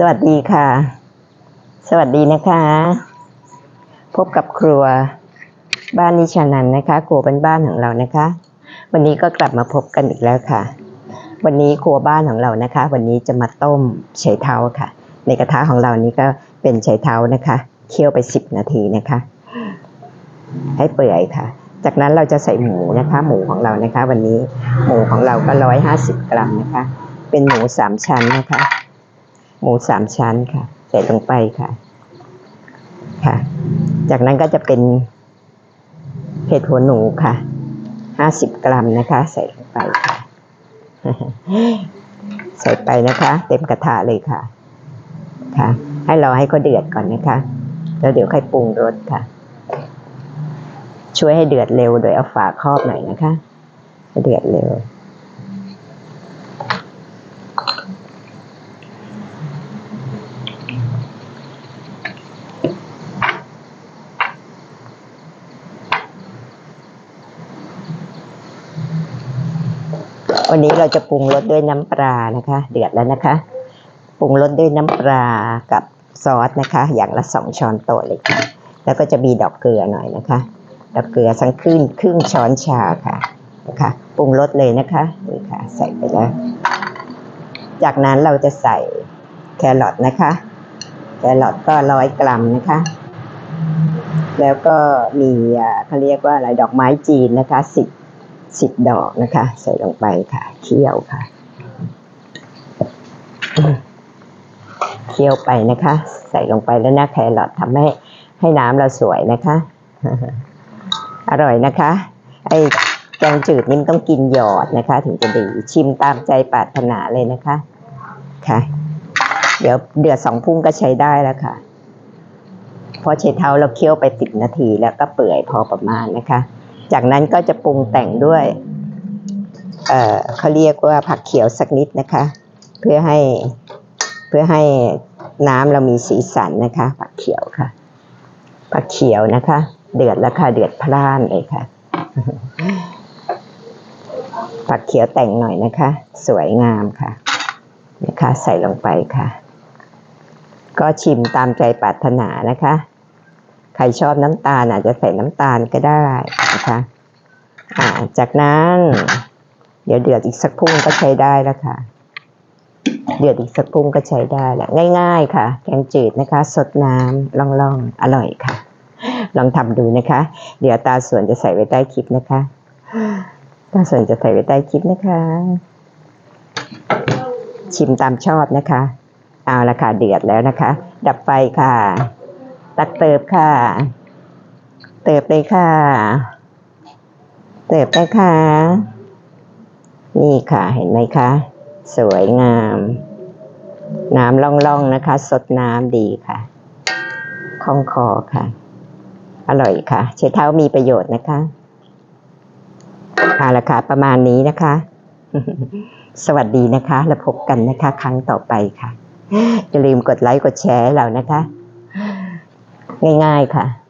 สวัสดีค่ะ สวัสดีนะคะ พบกับครัวบ้านนิชานันนะคะ ครัวบ้านบ้านของเรานะคะ วันนี้ก็กลับมาพบกันอีกแล้วค่ะ วันนี้ครัวบ้านของเรานะคะ วันนี้จะมาต้มไชเท้าค่ะ ในกระทะของเรานี้ก็เป็นไชเท้านะคะเคี่ยวไปสิบนาทีนะคะ ให้เปื่อยค่ะ จากนั้นเราจะใส่หมูนะคะ หมูของเรานะคะ วันนี้หมูของเราก็ร้อยห้าสิบกรัมนะคะ เป็นหมูสามชั้นนะคะ หมูสามชั้นค่ะ ใส่ลงไปค่ะ ค่ะ จากนั้นก็จะเป็นเห็ดหัวหนูค่ะห้าสิบกรัมนะคะ ใส่ลงไปค่ะ ใส่ไปนะคะ เต็มกระทะเลยค่ะ ค่ะ ให้รอให้เขาเดือดก่อนนะคะ แล้วเดี๋ยวค่อยปรุงรสค่ะ ช่วยให้เดือดเร็วโดยเอาฝาครอบหน่อยนะคะ ให้เดือดเร็ว วันนี้เราจะปรุงรสด้วยน้ำปลานะคะ เดือดแล้วนะคะ ปรุงรสด้วยน้ำปลากับซอสนะคะ อย่างละสองช้อนโต๊ะเลยค่ะ แล้วก็จะมีดอกเกลือหน่อยนะคะ ดอกเกลือสักครึ่งครึ่งช้อนชาค่ะนะคะปรุงรสเลยนะคะนี่ค่ะ ใส่ไปแล้วจากนั้นเราจะใส่แครอทนะคะ แครอทก็ร้อยกรัมนะคะ แล้วก็มีเขาเรียกว่าอะไรดอกไม้จีนนะคะสิบ สิบดอกนะคะ ใส่ลงไปค่ะ เคี่ยวค่ะ เคี่ยวไปนะคะ ใส่ลงไปแล้วนะแครอททำให้ให้น้ำเราสวยนะคะ อร่อยนะคะ ไอแกงจืดนี่มันต้องกินหยอดนะคะ ถึงจะดีชิมตามใจปรารถนาเลยนะคะค่ะ เดี๋ยวเดือดสองพุ่งก็ใช้ได้แล้วค่ะพอเช็ดเท้าเราเคี่ยวไปสิบนาทีแล้วก็เปื่อยพอประมาณนะคะ จากนั้นก็จะปรุงแต่งด้วยเเขาเรียกว่าผักเขียวสักนิดนะคะ เพื่อให้เพื่อให้น้ำเรามีสีสันนะคะ ผักเขียวค่ะ ผักเขียวนะคะ เดือดแล้วค่ะเดือดพล่านเลยค่ะ ผักเขียวแต่งหน่อยนะคะ สวยงามค่ะนะคะใส่ลงไปค่ะ ก็ชิมตามใจปรารถนานะคะ ใครชอบน้ำตาลอาจจะใส่น้ำตาลก็ได้นะคะาจากนั้น เดี๋ยวเดือดอีกสักพุ่งก็ใช้ได้แล้วค่ะ เดือดอีกสักพุ่งก็ใช้ได้แหละง่าย ๆ ค่ะ แกงจืดนะคะ สดน้ำล่องๆ อร่อยค่ะ ลองทำดูนะคะ เดี๋ยวตาส่วนจะใส่ไว้ใต้คลิปนะคะ ตาส่วนจะใส่ไว้ใต้คลิปนะคะ ชิมตามชอบนะคะ เอาละค่ะเดือดแล้วนะคะ ดับไฟค่ะ ตักเติบค่ะ เติบเลยค่ะ เติบเลยค่ะ นี่ค่ะเห็นไหมคะ สวยงาม น้ำล่องๆนะคะ สดน้ำดีค่ะคล่องคอค่ะ อร่อยค่ะเช้เท้ามีประโยชน์นะคะเอาละค่ะ ประมาณนี้นะคะ สวัสดีนะคะ แล้วพบกันนะคะ ครั้งต่อไปค่ะ อย่าลืมกดไลค์ กดแชร์เรานะคะ ง่าย ๆค่ะ